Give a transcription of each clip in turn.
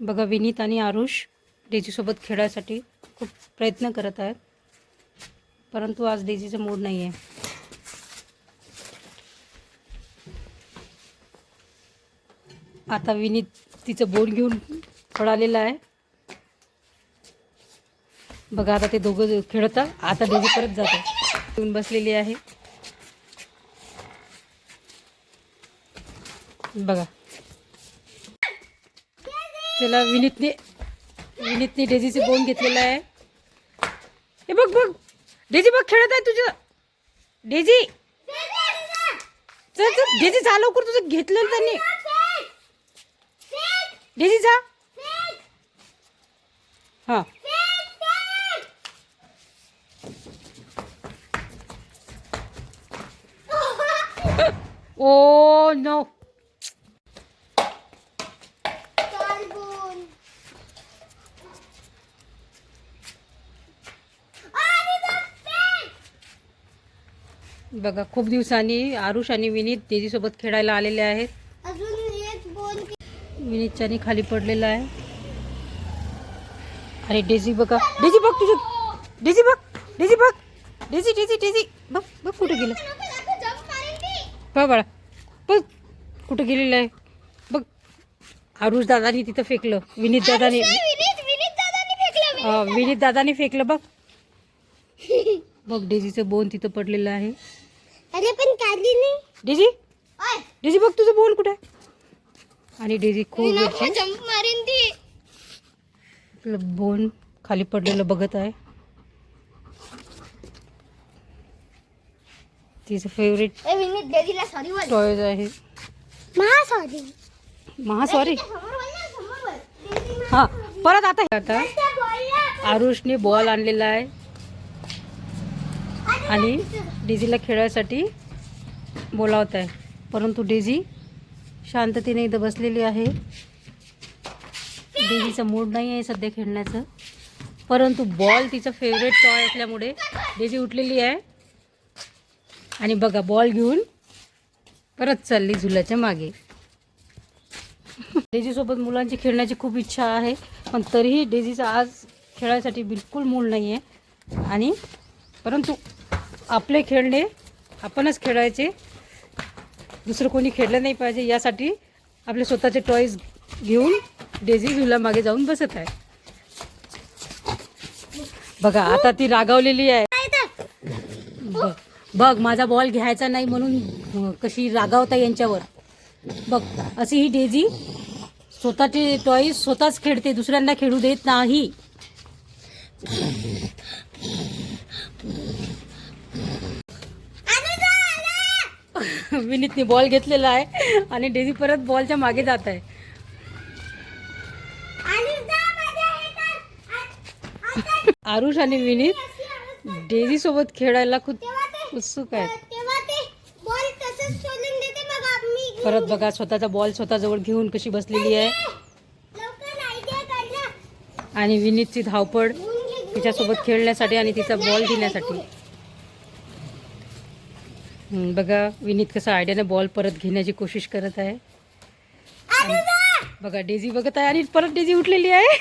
बघा विनीत आणि आरुष डेजीसोबत खेळायसाठी खूप प्रयत्न करत आहेत. परंतु आज डेजीचं मूड नाही आहे आता विनीत तिचं बोट घेऊन पळालेलं आहे. बघा आता ते दोघं खेळतात. आता डेजी परत जातो घेऊन बसलेली आहे. बघा. त्याला विनीतने विनीतने डेझीचे बोन घेतलेलं आहे. हे बघ बघ. डेझी बघ खेळत आहे तुझं. डेझी. चल चल डेझी जा लवकर तुझं घेतलेलं त्यांनी. डेझी जा. हां ओ नो बघा खूप दिवसांनी आरुष आणि विनीत डेझीसोबत खेळायला आलेले आहेत. विनीतच्यानी खाली पडलेला आहे. अरे डेझी बघा. डेझी बघ तुझं. डेझी बघ. डेझी बघ. Daisy Daisy Daisy. बघ बघ कुठं गेलं. बघ बाळा. बघ कुठं गेलेलं आहे? बघ. आरुष दादानी तिथं फेकलं. विनीत दादानी विनीत विनीत दादांनी फेकलं अं, विनीत दादानी फेकलं बघ. बघ डेझीचं बोन तिथं पडलेलं आहे. अरे पण काढली नाही. डेझी ओय. डेझी बघ तुझं बोन कुठं? आणि डेझी खूप जंप मारेन ती. आपलं बोन खाली पडलेलं बघत आहे. तिचं फेवरेट ए सॉरी बोल. टॉयज आहे. मा सॉरी महा सॉरी समोर बोल ना समोर बोल. हां परत आता आरुषने बॉल आणलेला आहे. आणि डेझीला खेळायसाठी बोलावत आहे. परंतु डेझी शांततेने इथं बसलेली आहे. डेझीचा मूड नाही आहे सध्या खेळण्याचं. परंतु बॉल तिचं फेवरेट टॉय असल्यामुळे डेझी उठलेली आहे. आणि बघा बॉल घेऊन परत चालली झुल्याच्या मागे. डेझीसोबत मुलांची खेळण्याची खूप इच्छा आहे पण तरीही डेझीचा आज खेळायसाठी बिलकुल मूड नाही आहे आणि परंतु आपले खेळणे आपणच खेळायचे. दुसरं कोणी खेळलं नाही पाहिजे यासाठी आपले स्वतःचे टॉईज घेऊन डेझी झुला मागे जाऊन बसत आहे. बघा आता ती रागावलेली आहे. बघ बघ माझा बॉल घ्यायचा नाही म्हणून कशी रागावता यांच्यावर. बघ अशी ही डेझी स्वतःचे टॉईज स्वतःच खेळते दुसऱ्यांना खेळू देत नाही. विनीतने बॉल घेतलेला आहे आणि डेझी परत बॉलच्या मागे जात आहे. आरुष आणि विनीत डेझी सोबत खेळायला खूप उत्सुक आहेत. परत बघा स्वतःचा बॉल स्वतःजवळ घेऊन कशी बसलेली आहे. आणि विनीतची धावपळ तिच्यासोबत खेळण्यासाठी आणि तिचा बॉल घेण्यासाठी. बघा विनीत कसं आयडियाने बॉल परत घेण्याची कोशिश करत आहे. बघा डेझी बघत आहे आणि परत डेझी उठलेली आहे.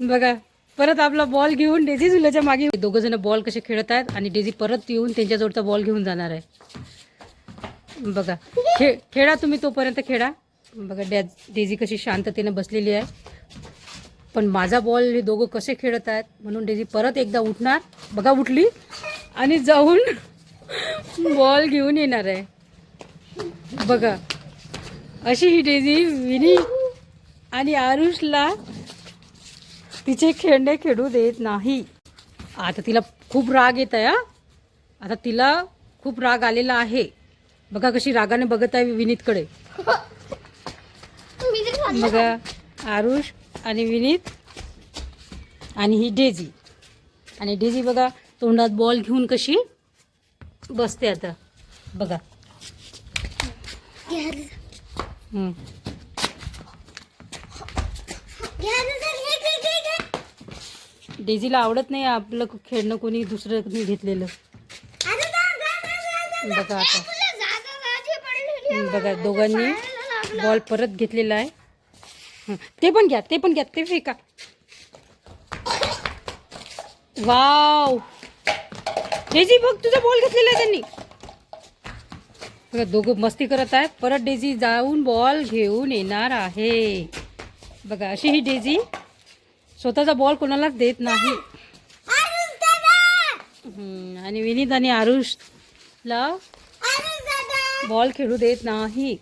बघा परत आपला बॉल घेऊन डेझी झुल्याच्या मागे दोघं जण बॉल कसे खेळत आहेत आणि डेझी परत येऊन त्यांच्याजवळचा बॉल घेऊन जाणार आहे. बघा खे खेळा तुम्ही तोपर्यंत खेळा. बघा डॅ डेझी कशी शांततेने बसलेली आहे. पण माझा बॉल हे दोघं कसे खेळत आहेत म्हणून डेझी परत एकदा उठणार. बघा उठली आणि जाऊन बॉल घेऊन येणार आहे. बघा अशी ही डेझी विनी आणि आरुषला तिचे खेळणे खेळू देत नाही. आता तिला खूप राग येत आहे हा. आता तिला खूप राग आलेला आहे. बघा कशी रागाने बघत आहे विनीतकडे. बघा आरुष आणि विनीत आणि ही डेझी. आणि डेझी बघा तोंडात बॉल घेऊन कशी बसते आता. बघा. डेझीला आवडत नाही आपलं खेळणं कोणी दुसरं घेतलेलं. बघा आता. बघा दोघांनी बॉल परत घेतलेला आहे. ते पण घ्या ते पण घ्या ते फेका. वाव. डेझी बघ तुझा बॉल घेतलेला आहे त्यांनी. बघा दोघं मस्ती करत आहे परत डेझी जाऊन बॉल घेऊन येणार आहे. बघा अशी ही डेझी स्वतःचा बॉल कोणालाच देत नाही. आरुष दादा हम्म, आणि विनीत आणि आरुषला बॉल खेळू देत नाही.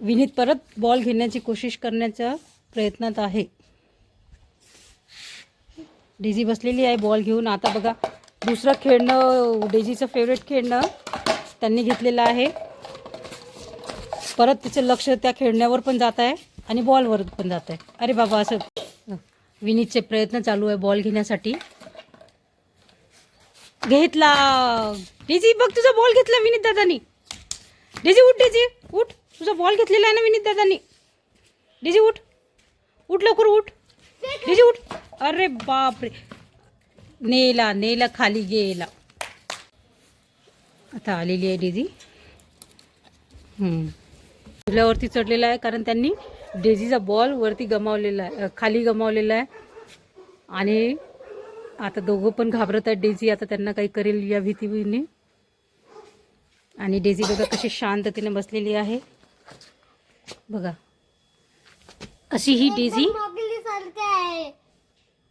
विनीत परत बॉल घेण्याची कोशिश करण्याच्या प्रयत्नात आहे. डेझी बसलेली आहे बॉल घेऊन. आता बघा दुसरं खेळणं डेझीचं फेवरेट खेळणं त्यांनी घेतलेलं आहे. परत तिचं लक्ष त्या खेळण्यावर पण जात आहे आणि बॉलवर पण जात आहे. अरे बाबा असं विनीतचे प्रयत्न चालू आहे बॉल घेण्यासाठी. घेतला. डेझी बघ तुझा बॉल घेतला विनीत दादानी. डेझी उठ डेझी उठ. तुझा बॉल घेतलेला आहे ना विनीत दादांनी? डेझी उठ. उठ लवकर उठ. डिजी उठ. अरे बापरे. नेला नेला खाली गेला. आता आलेली आहे डेझी हम्म. झुल्यावरती चढलेला आहे कारण त्यांनी डेझीचा बॉल वरती गमावलेला आहे खाली गमावलेला आहे. आणि आता दोघं पण घाबरत आहेत. डेझी आता त्यांना काही करेल या भीतीने. आणि डेझी बघा कशी शांततेने बसलेली आहे. बघा. अशी ही डेझी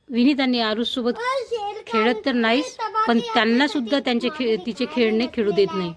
विनीत आणि आरुष सोबत खेळत तर नाहीच पण त्यांना सुद्धा त्यांचे खे तिचे खेळणे खेळू देत नाही.